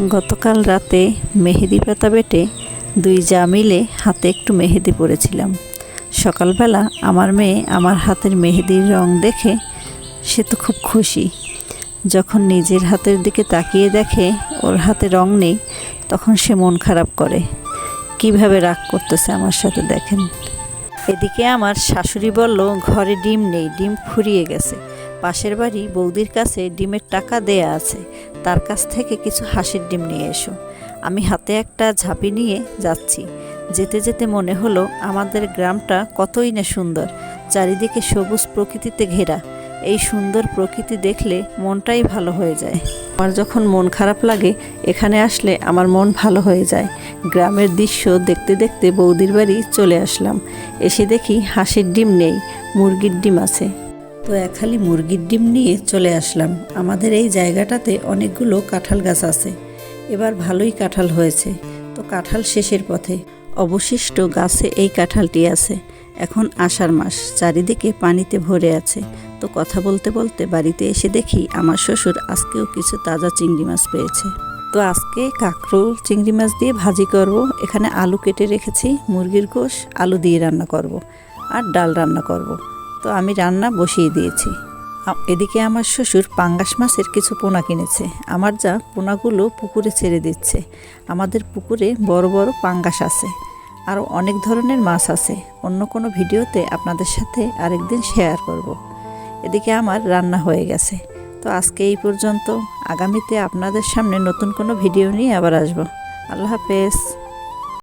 গতকাল রাতে মেহেদি পাতা বেটে দুই যা মিলে হাতে একটু মেহেদি পরেছিলাম। সকালবেলা আমার মেয়ে আমার হাতের মেহেদির রং দেখে সে তো খুব খুশি। যখন নিজের হাতের দিকে তাকিয়ে দেখে ওর হাতে রং নেই, তখন সে মন খারাপ করে। কীভাবে রাগ করতেছে আমার সাথে দেখেন? এদিকে আমার শাশুড়ি বলল, ঘরে ডিম নেই, ডিম ফুরিয়ে গেছে। পাশের বাড়ি বৌদির কাছে ডিমের টাকা দেয়া আছে। তার কাছ থেকে কিছু হাঁসের ডিম নিয়ে এসো। আমি হাতে একটা ঝাঁপি নিয়ে যাচ্ছি। যেতে যেতে মনে হলো আমাদের গ্রামটা কতই না সুন্দর, চারিদিকে সবুজ প্রকৃতিতে ঘেরা। এই সুন্দর প্রকৃতি দেখলে মনটাই ভালো হয়ে যায়। আমার যখন মন খারাপ লাগে, এখানে আসলে আমার মন ভালো হয়ে যায়। গ্রামের দৃশ্য দেখতে দেখতে বৌদির বাড়ি চলে আসলাম। এসে দেখি হাঁসের ডিম নেই, মুরগির ডিম আছে। তো একখালি মুরগির ডিম নিয়ে চলে আসলাম। আমাদের এই জায়গাটাতে অনেকগুলো কাঁঠাল গাছ আছে। এবার ভালোই কাঁঠাল হয়েছে। তো কাঁঠাল শেষের পথে। অবশিষ্ট গাছে এই কাঁঠালটি আছে। এখন আষাঢ় মাস, চারিদিকে পানিতে ভরে আছে। তো কথা বলতে বলতে বাড়িতে এসে দেখি আমার শ্বশুর আজকেও কিছু তাজা চিংড়ি মাছ পেয়েছে। তো আজকে কাঁকরোল, চিংড়ি মাছ দিয়ে ভাজি করব। এখানে আলু কেটে রেখেছি, মুরগির গোশ, আলু দিয়ে রান্না করব। আর ডাল রান্না করব। তো আমি রান্না বসিয়ে দিয়েছি। এদিকে আমার শ্বশুর পাঙ্গাস মাছের কিছু পোনা কিনেছে। আমার যা পোনাগুলো পুকুরে ছেড়ে দিচ্ছে। আমাদের পুকুরে বড় বড় পাঙ্গাস আছে। আরও অনেক ধরনের মাছ আছে। অন্য কোনো ভিডিওতে আপনাদের সাথে আরেকদিন শেয়ার করব। এদিকে আমার রান্না হয়ে গেছে। তো আজকে এই পর্যন্ত। আগামীতে আপনাদের সামনে নতুন কোনো ভিডিও নিয়ে আবার আসব। আল্লাহ হাফেজ।